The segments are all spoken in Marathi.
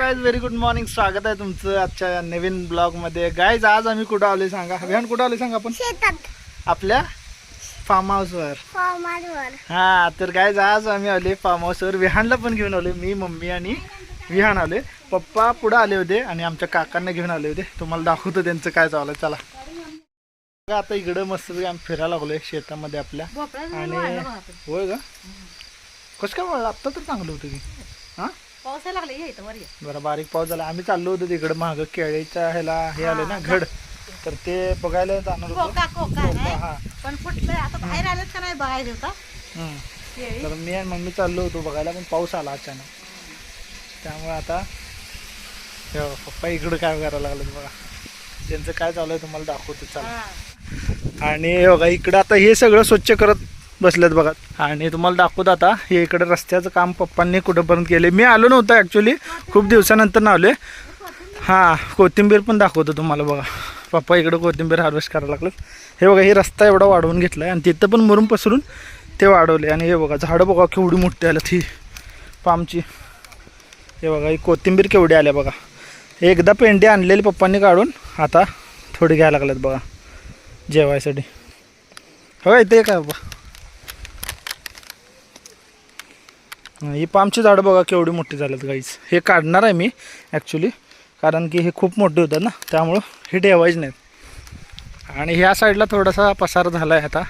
गाईज व्हेरी गुड मॉर्निंग स्वागत आहे तुमचं आजच्या नवीन ब्लॉगमध्ये. गाईज आज आम्ही कुठं आलोय सांगा? विहान कुठं आलोय सांगा आपण? शेतात. आपल्या फार्म हाऊसवर फॉर्मावर हा तर गाईज आज आम्ही आले फार्म हाऊसवर विहानला पण घेऊन आलोय. मी मम्मी आणि विहान आले पप्पा पुढे आले होते आणि आमच्या काकांना घेऊन आले होते. तुम्हाला दाखवतो त्यांचं काय चालू आहे. चला. बघा, आता इकडं मस्त आम्ही फिरायला लागलोय शेतामध्ये आपल्या. आणि होय का कसं काय आत्ता तर चांगलं होतं की. हा? पावसाला लागले या इथं वर ये. जरा बारीक पाऊस झाला. आम्ही चाललो होतो तिकडे माग केळीच्या ह्याला हे आले ना घड. तर ते बघायला जाणार होतो. कोका कोका कोका, नाही? हा. पण फुटलं. आता बाहेर आलेत का नाही बघायला होता हम्म. केळी? तर मी आणि मम्मी चाललो होतो बघायला पण पाऊस आला अचानक. त्यामुळे आता हे बघा, पप्पा इकडं काय करायला लागलं बघा. त्यांचं काय चालू आहे तुम्हाला दाखवतो चला. हा. आणि हे बघा इकडं आता हे सगळं स्वच्छ करत बसल्यात बघा. आणि तुम्हाला दाखवतो आता हे इकडे रस्त्याचं काम पप्पांनी कुठंपर्यंत केले मी आलो नव्हतं ॲक्च्युली खूप दिवसानंतर ना हां कोथिंबीर पण दाखवतो तुम्हाला बघा. पप्पा इकडं कोथिंबीर हार्वेस्ट करायला लागलं हे बघा हे रस्ता एवढा वाढवून घेतला आहे आणि तिथं पण मरून पसरून ते वाढवले आणि हे बघा झाडं बघा केवढी मोठी आलं ही. पामची. हे बघा ही कोथिंबीर केवढी आल्या बघा. एकदा पेंडी आणलेली पप्पांनी काढून आता थोडी घ्यायला लागल्यात बघा जेवायसाठी. हो इथे काय बाबा हा, ही पामची झाडं बघा केवढी मोठी झाल्यात गाईच हे काढणार आहे मी ॲक्च्युली कारण की हे खूप मोठे होतात ना त्यामुळं हे ठेवायचे नाहीत. आणि ह्या साईडला थोडासा पसार झाला आहे आता.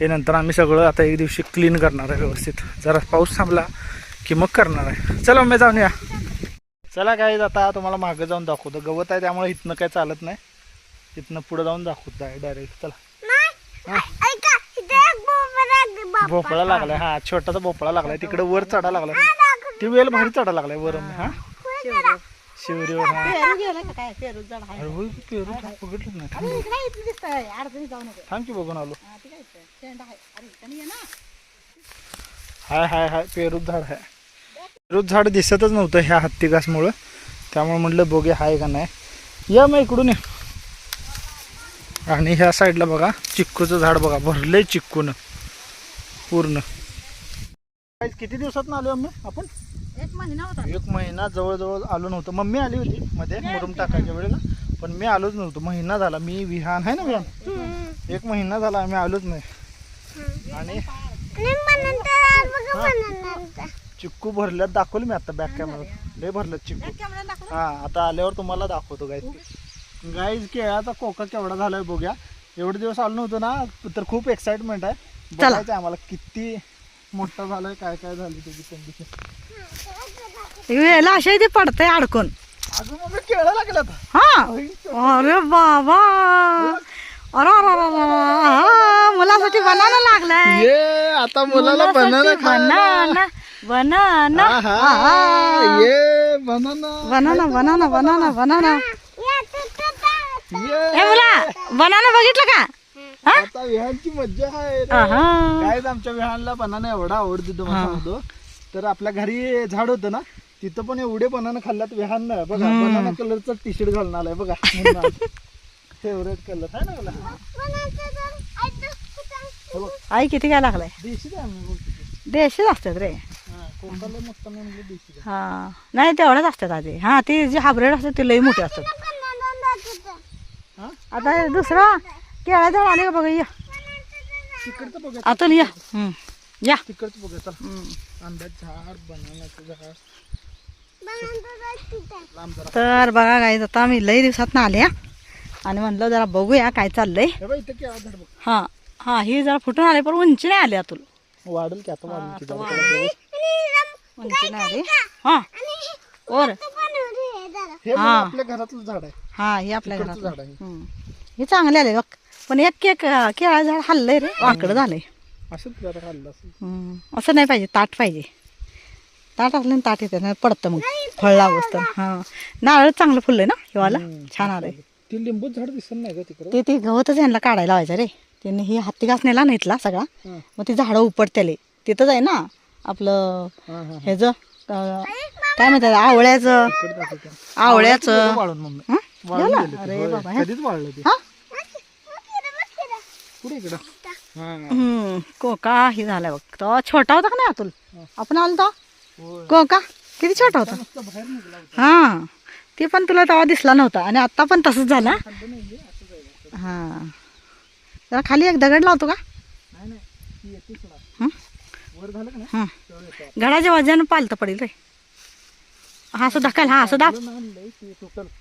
हे नंतर आम्ही सगळं आता एक दिवशी क्लीन करणार आहे व्यवस्थित. जरा पाऊस थांबला की मग करणार आहे. चला मी जाऊन या. चला काय आता तुम्हाला मागं जाऊन दाखवतो. गवत आहे त्यामुळे इथनं काय चालत नाही. इथनं पुढं जाऊन दाखवतो आहे डायरेक्ट चला. नाही ऐका इथे एक बोंबल आहे बाप भोपळा लागलाय हा छोटासा भोपळा लागलाय तिकडे वर चढा लागलाय. ती वेल भारी चढा लागलाय वर हा शिवरीवर हा पेरू गेलं का काय? पेरू झाड आहे. अरे होय पेरू बघितलं नाही. थांब अरे इकडे आहे, इथं दिसतंय. अडचणी जाऊ नको. थांब की बघून आलो. हा, ते काय इथं? शेंडा आहे. अरे इथं ये ना. हाय हाय हाय पेरूच झाड आहे. पेरूच झाड दिसतच नव्हतं ह्या हत्ती घासमुळं त्यामुळे म्हटलं बघे हाय का नाही. या मग इकडून ये. आणि ह्या साईडला बघा चिक्कूचं झाड बघा भरलंय चिक्कून. पूर्ण. किती दिवसात आलो आम्ही? आपण? एक महिना होता. एक महिना जवळजवळ आलो नव्हतो. मम्मी आली होती मध्ये मुरुम टाकायच्या वेळेला. पण मी आलोच नव्हतो. महिना झाला. मी विहान आहे ना विहान? एक महिना झाला आम्ही आलोच नाही. आणि चिक्कू भरल्यात दाखवलं मी आता बॅक कॅमेरा लय भरल्यात चिक्कू. हा आता आल्यावर तुम्हाला दाखवतो गाईज गाईज केळाचा कोका केवढा झालाय बघूया. एवढे दिवस आलो नव्हतो ना तर खूप एक्साइटमेंट आहे. बघायचं आम्हाला किती मोठा झालाय काय काय झाली त्याची कंडिशन वेळेला अशा इथे पडतंय अडकून. अजून मग केळं लागल्यात हा? अरे बाबा. अरे मुलासाठी बनाना लागलाय. ये आता मुलाला बनाना बनाना बनाना. ये banana. Banana banana banana banana. मुला बनाना बघितलं का? आता विहानची मज्जा आहे रे. आहा. काय आमच्या विहानला बनाना एवढा आवडतो तुम्हाला सांगतो तर आपल्या घरी झाड होतं ना तिथं पण एवढे बनाना खाल्लात विहान बघा बनाना कलरचा टी शर्ट घालून आलाय बघा. फेवरेट कलर आहे ना मला हे. बघ, आई किती काय लागलाय? देशीच आहे आम्ही बोलतो. देशीच असतात रे. हा, कोकणाला नाही म्हणजे देशीच आहे. हा. नाही तेवढ्याच असतात आधी. हा ती जी हायब्रिड असतात ती लई मोठी असतात. हा? आता दुसरा केळा झाड आले का बघा या. तिकडचं बघा आतून या. हम्म. या. तिकडचं बघा चला. हम्म. आंब्याचं झाड बनानाचं झाड. लांब जरा. तर बघा काय आता आम्ही लई दिवसात ना आले हा. आणि म्हणलं जरा बघूया काय चाललंय. हे बघ इथं केळा झाड बघ. हा. हा ही जरा फुटून आले पण उंची नाही आली आतून. वाढेल की आता वाढेल की जरा. आता त्याला बघू. उंची नाही आली हा और हे. आपल्या घरातलं झाड आहे. हा ही आपल्या घरात झाड आहे. हम्म. हे चांगले आले बघ. पण एक केक केळा झाड हल्लंय रे. वाकडं झालंय. खाल्लं हम्म. असं नाही पाहिजे ताट पाहिजे. ताट असलं ना ताट येते ना पडतं मग. फळ लागत हा. नारळ चांगलं फुललंय ना हिवाला? छान आलंय. ती लिंबू झाड दिसत नाही का तिकडे. ते ते गवतच ह्यांना काढायला लावायचं रे. त्यांनी ही हत्ती घास नेला ना इथला सगळा. हा. मग ती झाडं उपटतेले. तिथंच आहे ना आपलं हा हा ह्याच काय म्हणतात आवळ्याचं. दाखवते. आवळ्याचं. वाळून मम्मी. हं? वाळून गेलं? गेले ते. अरे होय. बाबा, हे? कधीच वाळलं ते. हा? पुढे इकडं. हा हम्म, कोका ही झालाय बघ. तो छोटा होता का नाही अतुल? आपण आलो तो. कोका? किती छोटा होता? हा. ते पण तुला तेव्हा दिसला नव्हता. आणि आता पण तसंच झालं. हा. जरा खाली एक दगड लावतो का? हं? हं. घडाच्या वजन पालतं पडेल रे. हा असं ढकल हा असं दाब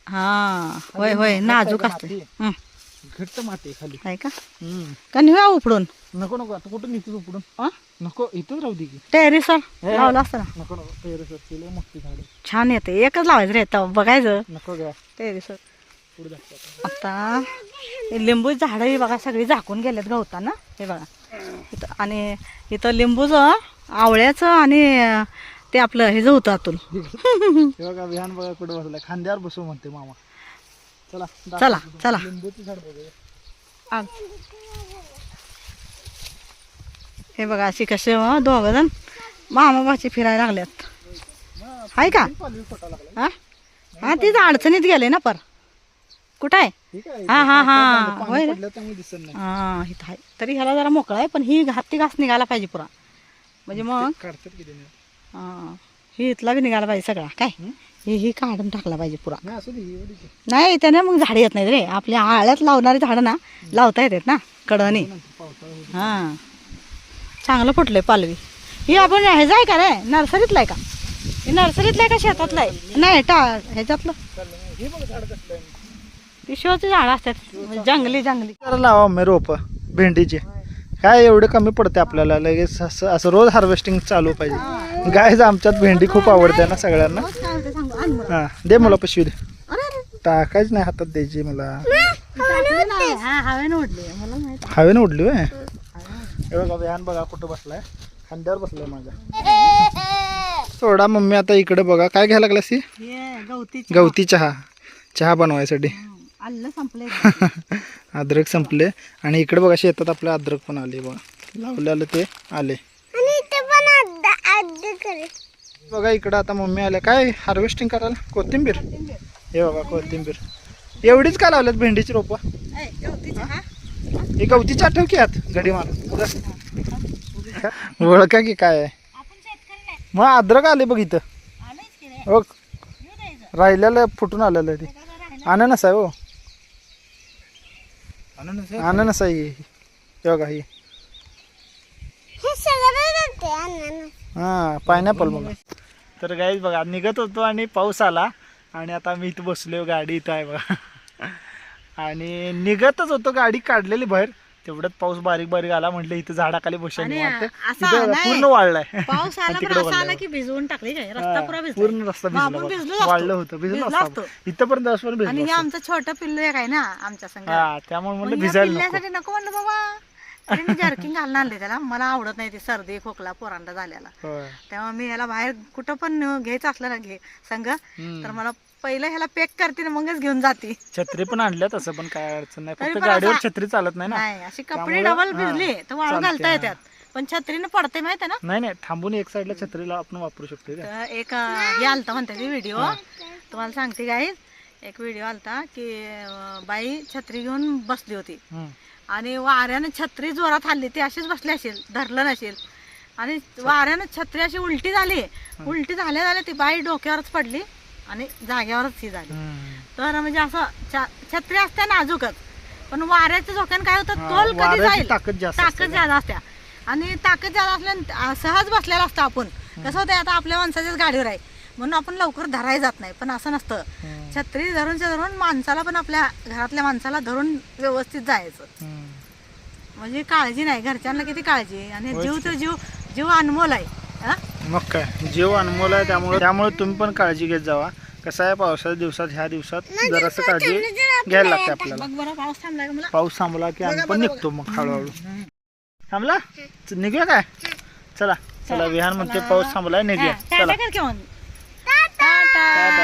हा. होय होय. नाजूक असते हं. घट्ट माती खाली. आहे का? हम्म. का नेऊया उपडून नको नको आता कुठं निघतो उपडून हं? नको इथंच राहू दे की. टेरेसवर. लावलं असतं ना? नको नको टेरेसवर केलं मोठी झाड. छान येते. एकच लावायचं रे तेव्हा बघायचं. नको घ्या टेरेसवर. पुढे दाखवा आता. हे लिंबू झाडं ही बघा सगळी झाकून गेलेत गवताना हे बघा. इथं आणि इथं लिंबूचं आवळ्याचं आणि ते आपलं हे जे होतं आतून हे बघा विहान बघा कुठे बसलाय. खांद्यावर बसू म्हणते मामा. चला. चला चला. लिंबूचं झाड बघूया. आ. हे बघा अशी कसे दोघ जण मामाबाची फिरायला लागल्यात. आहे का? पालवी फुटा लागला. हा? हा तीच अडचणीत गेले ना पर. कुठं आहे? हा हा हा होय. रे. हा इथं आहे. तरी ह्याला जरा मोकळा आहे पण ही हाती घास निघाला पाहिजे पुरा. म्हणजे मग? हा. ही इथला बी निघाला पाहिजे सगळा. काय? ही ही काढून टाकला पाहिजे पुरा. नाही त्याने मग झाडे येत नाहीत रे. आपल्या आळ्यात लावणारी झाडं ना लावता येतात ना कडणी पावसाळा होईल. हा. चांगलं फुटलंय पालवी. ही आपण हे जाय का रे? नर्सरीतलं आहे का? ही नर्सरीतलं आहे का शेतातलं आहे? नाही टा ह्याच्यातलं. हे बघ झाड आहे. असतात. जंगली जंगली. लावा मी रोप भेंडीचे. काय एवढे कमी पडते आपल्याला? लगेच असं असं रोज हार्वेस्टिंग चालू पाहिजे. गायच आमच्यात भेंडी खूप आवडते ना सगळ्यांना. हा दे मला पिशवी दे. टाकायच नाही हातात द्यायची मला. हवेनं उडली मला माहीत. हवेनं उडली होय? हे बघा व्यान बघा कुठं बसलाय. खांद्यावर बसलाय माझ्या. सोडा मम्मी आता इकडे बघा. काय घ्यायला लागला सी? हे गवती गवती चहा. चहा बनवायसाठी. आलं संपले अद्रक संपले. आणि इकडे बघा शेतात आपल्या अद्रक पण आले बघा. लावलेलं ते आले बघा इकडं आता मम्मी आल्या. काय हार्वेस्टिंग करायला? कोथिंबीर? हे बघा कोथिंबीर. एवढीच का लावल्यात भेंडीची रोपं? हे? गवतीची आठव की आत गडी मारून. ओळखा की काय? आहे मग अद्रक आले बघ इथं. हो राहिलेलं फुटून आलेलं आहे ते. अननस आहे हो. अननस आहे? हे. हे बघा ही. हे हा पायनॅपल बघा. तर गाईज बघा निघत होतो आणि पाऊस आला. आणि आता मी इथं बसलो गाडी इथं आहे बघा. आणि निघतच होतो गाडी काढलेली बाहेर. तेवढ्यात पाऊस बारीक बारीक आला म्हटलं इथं झाडाखाली बसून. पूर्ण वाढलाय पाऊस आला. की भिजवून टाकली काय रस्ता हा, पुरा भिजला. पूर्ण रस्ता भिजला. वाढलं होतं भिजलो असतो. इथंपर्यंत हे. आमचं छोटं पिल्लू एक आहे ना आमच्या संग. हा त्यामुळे म्हणलं या भिजायला नको म्हणलं बाबा. तरी मी जर्किंग घालून आणले त्याला. मला आवडत नाही ते सर्दी खोकला पोरांडा झालेला होय. तेव्हा मी याला बाहेर कुठं पण घ्यायचं असलं ना घे हम्म. तर मला पहिलं ह्याला पॅक करते ना मगच घेऊन जाते. छत्री पण आणल्या तसं पण काय अडचण नाही. तरी फक्त पण गाडीवर असा- छत्री चालत नाही ना. नाही अशी कपडे त्यामुळं, डबल हा, भिजले तर वाळू चालते, घालता हा. येतात पण छत्रीनं पडते माहिती ना? नाही नाही थांबून एक साईडला छत्रीला आपण वापरू शकतो का? तर एक अं, हे आलता म्हणते ती व्हिडिओ तुम्हाला सांगते काय एक व्हिडिओ आलता की अं, बाई छत्री घेऊन बसली होती. हम्म. आणि वाऱ्यानं छत्री जोरात हल्ली ती अशीच बसली असेल धरलं नसेल. आणि वाऱ्यानं छत्री अशी उलटी झाली. उलटी झाल्या झाल्या ती बाई डोक्यावरच पडली आणि जाग्यावरच ही झाली. तर म्हणजे असं छत्री असते नाजूकच. पण वाऱ्याच्या झोक्यानं काय होतं? तोल कधी जाईल? ताकद जास्त असत्या आणि ताकद जादा असल्या सहज बसलेला असतो आपण. कसं होतं आता आपल्या माणसाच्याच गाडीवर आहे. म्हणून आपण लवकर धरायला जात नाही. पण असं नसतं. छत्री धरूनच्या धरून माणसाला पण आपल्या घरातल्या माणसाला धरून व्यवस्थित जायचं. म्हणजे काळजी नाही. घरच्यांना किती काळजी आहे. आणि जीव की. तो जीव जीव अनमोल आहे. हा? मग काय? जीव अनमोल आहे त्यामुळे त्यामुळे तुम्ही पण काळजी घेत जावा. कसं आहे पावसाच्या दिवसात ह्या दिवसात जरासं काळजी घ्यायला लागते आपल्याला. बघ बरं पाऊस थांबलाय का मला? पाऊस थांबला की आम्ही पण निघतो मग हळूहळू. थांबला? निघूया काय? चला चला विहान म्हणते पाऊस थांबलाय निघूया. चला. Bye-bye.